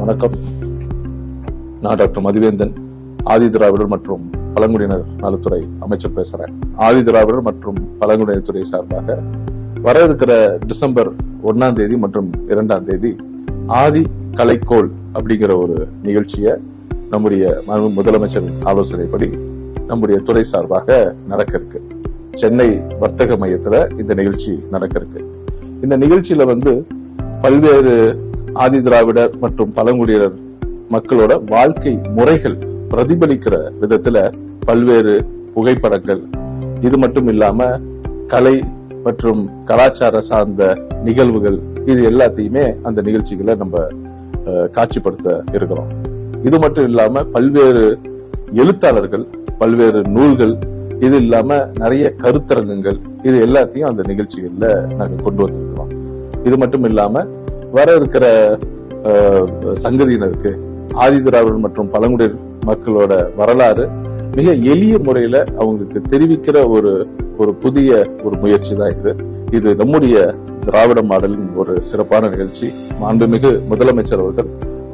வணக்கம். நான் டாக்டர் மதிவேந்தன் ஆதி திராவிடர் மற்றும் பழங்குடியினர் நலத்துறை அமைச்சர் பேசுறேன். ஆதி திராவிடர் மற்றும் பழங்குடியினர் துறை சார்பாக வர இருக்கிற டிசம்பர் ஒன்னாம் தேதி மற்றும் இரண்டாம் தேதி ஆதி கலைக்கோள் அப்படிங்கிற ஒரு நிகழ்ச்சியை நம்முடைய முதலமைச்சர் ஆலோசனைப்படி நம்முடைய துறை சார்பாக நடக்க இருக்கு சென்னை வர்த்தக மையத்துல இந்த நிகழ்ச்சி நடக்க இருக்கு இந்த நிகழ்ச்சியில வந்து பல்வேறு ஆதி திராவிடர் மற்றும் பழங்குடியினர் மக்களோட வாழ்க்கை முறைகள் பிரதிபலிக்கிற விதத்துல பல்வேறு புகைப்படங்கள். இது மட்டும் இல்லாம கலை மற்றும் கலாச்சார சார்ந்த நிகழ்வுகள் இது எல்லாத்தையுமே அந்த நிகழ்ச்சிகளை நம்ம அஹ், காட்சிப்படுத்த இருக்கிறோம். இது மட்டும் இல்லாம பல்வேறு எழுத்தாளர்கள் பல்வேறு நூல்கள் இது இல்லாம நிறைய கருத்தரங்கங்கள் இது எல்லாத்தையும் அந்த நிகழ்ச்சிகள்ல நாங்க கொண்டு வந்திருக்கிறோம். இது மட்டும் இல்லாம வர இருக்கிற சங்கதியினருக்கு ஆதி திராவிடர் மற்றும் பழங்குடியினர் மக்களோட வரலாறு மிக எளிய முறையில அவங்களுக்கு தெரிவிக்கிற ஒரு ஒரு புதிய ஒரு முயற்சி தான் இது. இது நம்முடைய திராவிட மாடலின் ஒரு சிறப்பான நிகழ்ச்சி. மாண்புமிகு முதலமைச்சர் அவர்கள்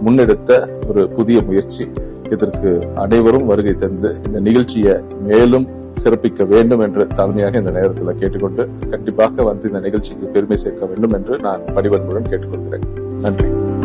முன்னெடுத்த ஒரு புதிய முயற்சி. இதற்கு அனைவரும் வருகை தந்து இந்த நிகழ்ச்சியை மேலும் சிறப்பிக்க வேண்டும் என்று தலைமையாக இந்த நேரத்தில் கேட்டுக்கொண்டு கண்டிப்பாக வந்து இந்த நிகழ்ச்சிக்கு பெருமை சேர்க்க வேண்டும் என்று நான் பணிவன்புடன் கேட்டுக்கொள்கிறேன். நன்றி.